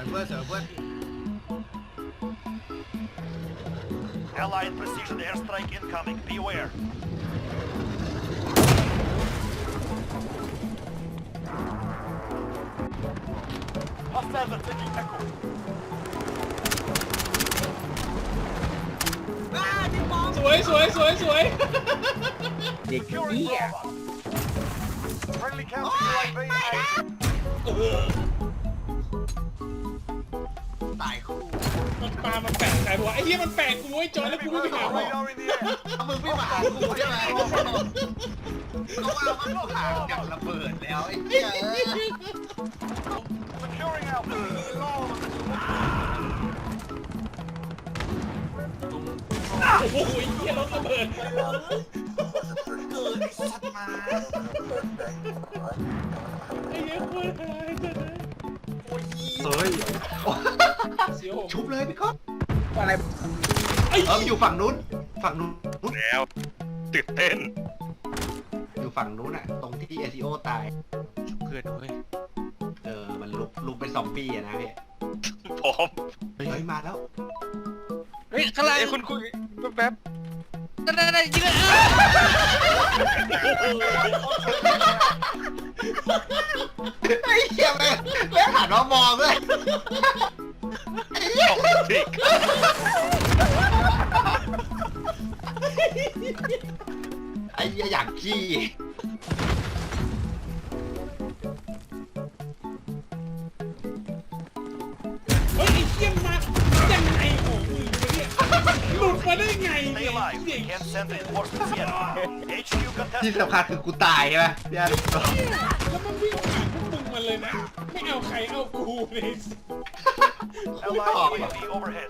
วยเพื่อนสวยเพื่อน Allied precision airstrike incoming. Beware. Hostiles are taking echo. สวยสวยสวยสวย เด็ก Securing เหี้ย Bravo. Friendly counter UAV active. ต มันปลามันแปลกใครวะไอ้เหี้ยมันแปลกกูไอ้จอยแล้วกู Enemy ไม่ไปหา radar มัน radar in the air. เอามึงไม่มาหากูใช่ไหมเขาว่ามันผ่านจากระเบิดแล้วไอ้เหี้ยเอ้ย Securing Alpha. โอ้โหไอ้เหี้ยรถระเบิดเกิดไอ้สัตว์มาไอ้เหี้ยโคตรหายจัดเลยเฮ้ยเสียว ชุบเลยพี่ก๊อฟอะไรไอ้เออมันอยู่ฝั่งนู้น ฝั่งนู้นแล้วตื่นเต้น อยู่ฝั่งนู้นอะตรงที่เอซิโอตาย เพื่อนเว้ยเออ มันลุกลุกเป็นซอมบี้อะนะพี่พร้อม เฮ้ยมาแล้ว เฮ้ยข้างหลังเอ้ยคุณคุยแป๊บ นั่นนั่นนั่นยิงเลยไอ้เหี้ยแม่งแม่งหันมามองเลยออกสิไอ้เหี้ยอยากขี้ มาได้ไงเนี่ย alive. เด็ก Can't send reinforcements yet. HQ ที่ contested. สำคัญคือกูตายใช่ไหมพี่อาร์ตแล้วมันวิ่งผ่านพวกมึงมาเลยนะ ไม่เอาใครเอากูเลย Allied UAV overhead.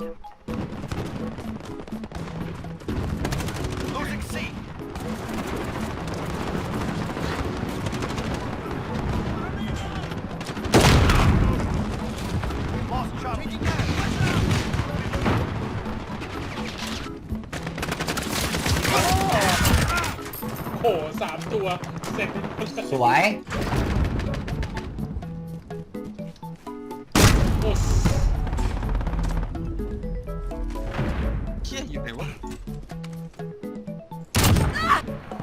สามตัว เสร็จสวย โอ้เชี่ยอยู่ไหนวะ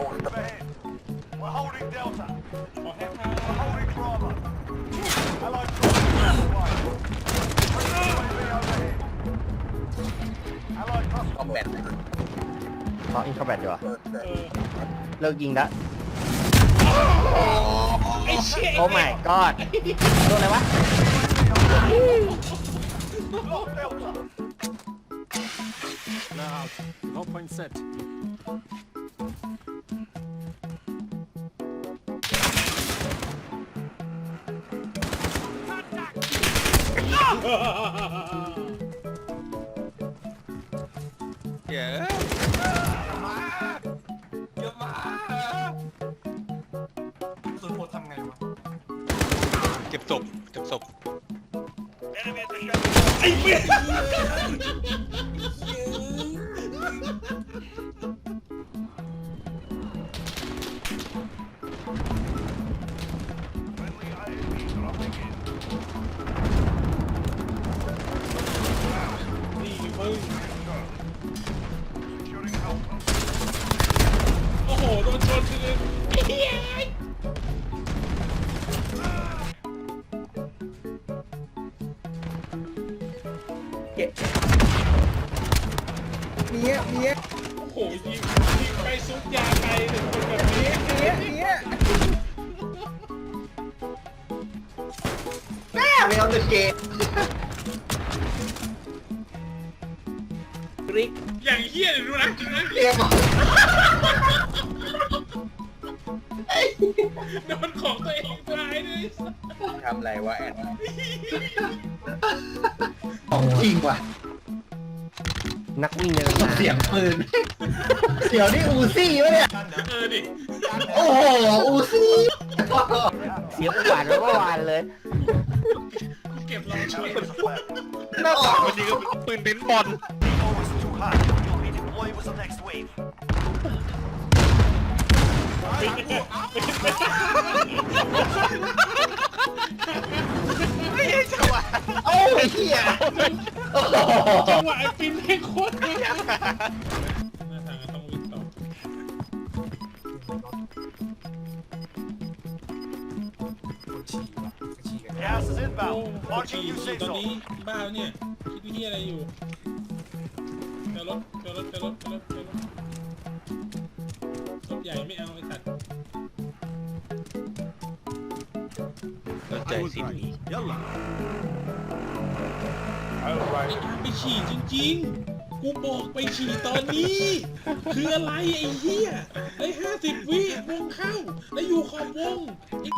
Overhead. We're holding Delta. ขอแฮป We're holding มแบ customers. ทเพราะอินคอมแบทอยู่อะเออเลิกยิงแล้วไอ้เชี่ยโอ้ my god โดนอะไรวะ Lost Delta. Hardpoint set. เเดี๋ยเยวมาสุดโหดทำไงวะเก็บศพเก็บศพไอ้เบี้ย เนี้ยเนี้ยโอ้โหยิงยิงไปซุกยาไปถึงคนแบบนี้เนี้ยเนี้ยแม่ไม่เอาเดอะเกมริกอย่างเหี้ยเลยดูนะดูนะเรียกบอกโดนของตัวเองตายเลยทำอะไรวะแอน ของจริงว่ะ นักวิ่งเนินมาเสียงปืน เสียวนี่อูซี่วะเนี่ย เออดิโอ้โห อูซี่เสียประวัติเมื่อวานเลยกูเก็บรองช่วย Allied flag. หน้าต่างวันนี้ก็ปืนเบนซ์บอล Evo is too high. You'll be deployed with the next wave. ไม่ใช่จังหวะโอ้ยเหี้ยจังหวะไอ้ปินให้โคตรหน้าทางก็ต้องวิ่งต่อ Gas is โอ้ inbound. ฉี่ Marking new ฉี่ safe ตอน zone. นี้บ้าเนี่ย คิดวิธีอะไรอยู่เจอรถเจอรถเจอรถเจอรถเจอรถรถใหญ่ไม่เอาไอ้สัตว์ สนใจ I was สิ right. Yalla. ไอ้อาไปฉี่จริงๆ กูบอกไปฉี่ตอนนี้ คืออะไรไอ้เหี้ยได้ห้าสิบวิวงเข้า แล้วอยู่ขอบวงไอ้